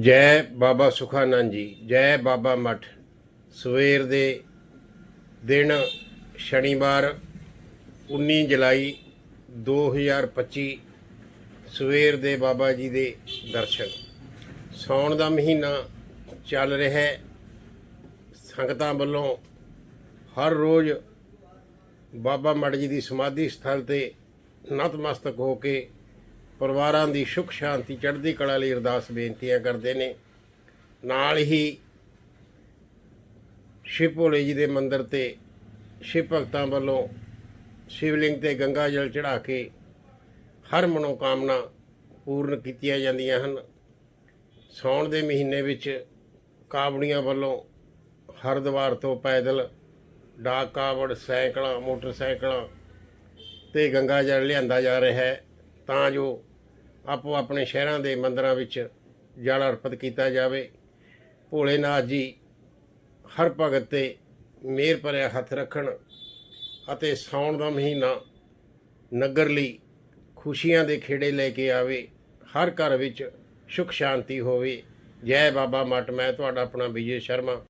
ਜੈ ਬਾਬਾ ਸੁਖਾਨੰਦ ਜੀ, ਜੈ ਬਾਬਾ ਮਠ। ਸਵੇਰ ਦੇ ਦਿਨ ਸ਼ਨੀਵਾਰ 19 ਜੁਲਾਈ 2025 ਸਵੇਰ ਦੇ ਬਾਬਾ ਜੀ ਦੇ ਦਰਸ਼ਨ। ਸੌਣ ਦਾ ਮਹੀਨਾ ਚੱਲ ਰਿਹਾ ਹੈ। ਸੰਗਤਾਂ ਵੱਲੋਂ ਹਰ ਰੋਜ਼ ਬਾਬਾ ਮਠ ਜੀ ਦੀ ਸਮਾਧੀ ਸਥਲ ਤੇ ਨਤਮਸਤਕ ਹੋ ਕੇ ਪਰਿਵਾਰਾਂ ਦੀ ਸੁਖ ਸ਼ਾਂਤੀ ਚੜ੍ਹਦੀ ਕਲਾ ਲਈ ਅਰਦਾਸ ਬੇਨਤੀਆਂ ਕਰਦੇ ਨੇ। ਨਾਲ ਹੀ ਸ਼ਿਵ ਭੋਲੇ ਜੀ ਦੇ ਮੰਦਿਰ ਤੇ ਸ਼ਿਵ ਭਗਤਾਂ ਵੱਲੋਂ ਸ਼ਿਵਲਿੰਗ ਤੇ ਗੰਗਾ ਜਲ ਚੜਾ ਕੇ ਹਰ ਮਨੋਕਾਮਨਾ ਪੂਰਨ ਕੀਤੀਆਂ ਜਾਂਦੀਆਂ ਹਨ। ਸੌਣ ਦੇ ਮਹੀਨੇ ਵਿੱਚ ਕਾਵੜੀਆਂ ਵੱਲੋਂ ਹਰਿਦੁਆਰ ਤੋਂ ਪੈਦਲ ਡਾਕ ਕਾਵੜ ਸਾਈਕਲਾਂ, ਮੋਟਰਸਾਈਕਲਾਂ ਤੇ ਗੰਗਾ ਜਲ ਲਿਆਂਦਾ ਜਾ ਰਿਹਾ ਹੈ। ਤਾਂ ਜੋ ਆਪੋ ਆਪਣੇ ਸ਼ਹਿਰਾਂ ਦੇ ਮੰਦਰਾਂ ਵਿੱਚ ਜਲ ਅਰਪਿਤ ਕੀਤਾ ਜਾਵੇ। ਭੋਲੇਨਾਥ ਜੀ ਹਰ ਭਗਤ ਤੇ ਮੇਰ ਭਰਿਆ ਹੱਥ ਰੱਖਣ ਅਤੇ ਸਾਉਣ ਦਾ ਮਹੀਨਾ ਨਗਰ ਲਈ ਖੁਸ਼ੀਆਂ ਦੇ ਖੇੜੇ ਲੈ ਕੇ ਆਵੇ। ਹਰ ਘਰ ਵਿੱਚ ਸੁਖ ਸ਼ਾਂਤੀ ਹੋਵੇ। ਜੈ ਬਾਬਾ ਮਟ, ਮੈਂ ਤੁਹਾਡਾ ਆਪਣਾ ਵਿਜੇ ਸ਼ਰਮਾ।